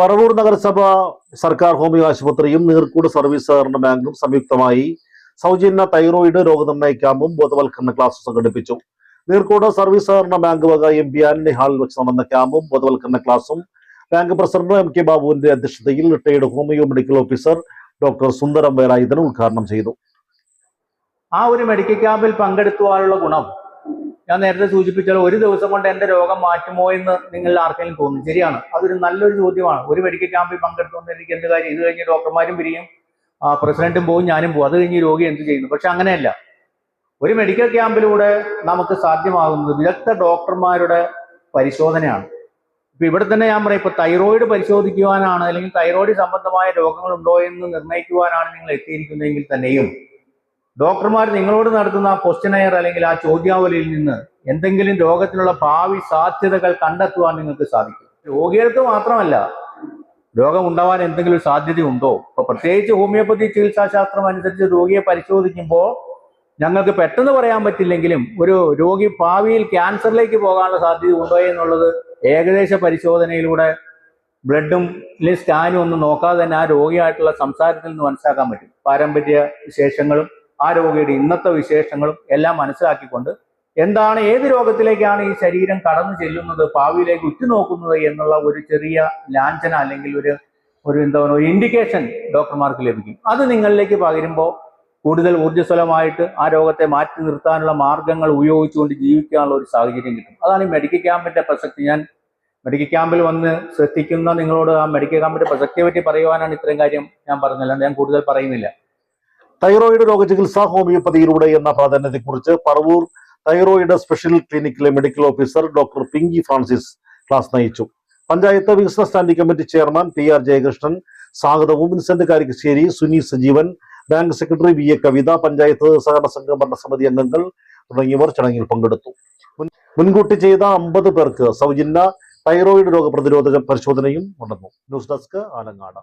പറവൂർ നഗരസഭ സർക്കാർ ഹോമിയോ ആശുപത്രിയും നീർക്കൂട് സർവീസ് സഹകരണ ബാങ്കും സംയുക്തമായി സൗജന്യ തൈറോയിഡ് രോഗനിർണയ ക്യാമ്പും ബോധവൽക്കരണ ക്ലാസും സംഘടിപ്പിച്ചു. നീർക്കോട് സർവീസ് സഹകരണ ബാങ്ക് വക എം പി ആന്റണി ഹാളിൽ വെച്ച് നടന്ന ക്യാമ്പും ബോധവൽക്കരണ ക്ലാസും ബാങ്ക് പ്രസിഡന്റ് എം കെ ബാബുവിന്റെ അധ്യക്ഷതയിൽ retired homeo medical officer doctor Sundaram Velayudhan ഉദ്ഘാടനം ചെയ്തു. ആ ഒരു മെഡിക്കൽ ക്യാമ്പിൽ പങ്കെടുക്കുവാനുള്ള ഗുണം ഞാൻ നേരത്തെ സൂചിപ്പിച്ചാൽ ഒരു ദിവസം കൊണ്ട് എന്റെ രോഗം മാറ്റുമോ എന്ന് നിങ്ങൾ ആർക്കെങ്കിലും തോന്നും ശരിയാണ്. അതൊരു നല്ലൊരു ചോദ്യമാണ്. ഒരു മെഡിക്കൽ ക്യാമ്പിൽ പങ്കെടുത്തുകൊണ്ട് എനിക്ക് എന്ത് കാര്യം? ഇത് കഴിഞ്ഞ് ഡോക്ടർമാരും പിരിയും പ്രസിഡന്റും പോകും ഞാനും പോകും അത് കഴിഞ്ഞ് രോഗി എന്ത് ചെയ്യുന്നു? പക്ഷെ അങ്ങനെയല്ല. ഒരു മെഡിക്കൽ ക്യാമ്പിലൂടെ നമുക്ക് സാധ്യമാകുന്നത് വിദഗ്ധ ഡോക്ടർമാരുടെ പരിശോധനയാണ്. ഇപ്പൊ ഇവിടെ തന്നെ ഞാൻ പറയാം ഇപ്പൊ തൈറോയിഡ് പരിശോധിക്കുവാനാണ് അല്ലെങ്കിൽ തൈറോയിഡ് സംബന്ധമായ രോഗങ്ങൾ ഉണ്ടോ എന്ന് നിർണയിക്കുവാനാണ് നിങ്ങൾ എത്തിയിരിക്കുന്നതെങ്കിൽ തന്നെയും ഡോക്ടർമാർ നിങ്ങളോട് നടത്തുന്ന ആ ക്വസ്റ്റ്യനെയർ അല്ലെങ്കിൽ ആ ചോദ്യാവലിയിൽ നിന്ന് എന്തെങ്കിലും രോഗത്തിനുള്ള ഭാവി സാധ്യതകൾ കണ്ടെത്തുവാൻ നിങ്ങൾക്ക് സാധിക്കും. രോഗികൾക്ക് മാത്രമല്ല രോഗം ഉണ്ടാവാൻ എന്തെങ്കിലും സാധ്യത സാധ്യതയുണ്ടോ? ഇപ്പൊ പ്രത്യേകിച്ച് ഹോമിയോപ്പതി ചികിത്സാശാസ്ത്രം അനുസരിച്ച് രോഗിയെ പരിശോധിക്കുമ്പോൾ ഞങ്ങൾക്ക് പെട്ടെന്ന് പറയാൻ പറ്റില്ലെങ്കിലും ഒരു രോഗി ഭാവിയിൽ ക്യാൻസറിലേക്ക് പോകാനുള്ള സാധ്യത ഉണ്ടോ എന്നുള്ളത് ഏകദേശ പരിശോധനയിലൂടെ ബ്ലഡും സ്കാനും ഒന്നും നോക്കാതെ തന്നെ ആ രോഗിയായിട്ടുള്ള സംസാരത്തിൽ നിന്ന് മനസ്സിലാക്കാൻ പറ്റും. പാരമ്പര്യ വിശേഷങ്ങളും ആ രോഗിയുടെ ഇന്നത്തെ വിശേഷങ്ങളും എല്ലാം മനസ്സിലാക്കിക്കൊണ്ട് എന്താണ് ഏത് രോഗത്തിലേക്കാണ് ഈ ശരീരം കടന്നു ചെല്ലുന്നത് ഭാവിയിലേക്ക് ഉറ്റുനോക്കുന്നത് എന്നുള്ള ഒരു ചെറിയ ലാഞ്ചന അല്ലെങ്കിൽ ഒരു ഒരു എന്താ പറയുക ഒരു ഇൻഡിക്കേഷൻ ഡോക്ടർമാർക്ക് ലഭിക്കും. അത് നിങ്ങളിലേക്ക് പകരുമ്പോൾ കൂടുതൽ ഊർജസ്വലമായിട്ട് ആ രോഗത്തെ മാറ്റി നിർത്താനുള്ള മാർഗങ്ങൾ ഉപയോഗിച്ചുകൊണ്ട് ജീവിക്കാനുള്ള ഒരു സാഹചര്യം കിട്ടും. അതാണ് ഈ മെഡിക്കൽ ക്യാമ്പിന്റെ പ്രസക്തി. ഞാൻ മെഡിക്കൽ ക്യാമ്പിൽ വന്ന് ശ്രദ്ധിക്കുന്ന നിങ്ങളോട് ആ മെഡിക്കൽ ക്യാമ്പിന്റെ പ്രസക്തിയെ പറ്റി പറയുവാനാണ് ഇത്രയും കാര്യം ഞാൻ പറഞ്ഞത്. ഞാൻ കൂടുതൽ പറയുന്നില്ല. തൈറോയിഡ് രോഗ ചികിത്സ ഹോമിയോപ്പതിയിലൂടെ എന്ന പ്രാധാന്യത്തെക്കുറിച്ച് Paravur thyroid special ക്ലിനിക്കിലെ medical officer doctor Pinky Francis class നയിച്ചു. പഞ്ചായത്ത് വികസന standing committee chairman P R Jayakrishnan സ്വാഗതവും Vincent Karikkassery Suni Sajeevan bank secretary V A Kavitha panchayat സഹകരണ സംഘം ഭരണസമിതി അംഗങ്ങൾ തുടങ്ങിയവർ ചടങ്ങിൽ പങ്കെടുത്തു. മുൻകൂട്ടി ചെയ്ത അമ്പത് പേർക്ക് സൗജന്യ തൈറോയിഡ് രോഗ പ്രതിരോധ പരിശോധനയും നടന്നു. News desk Alangad.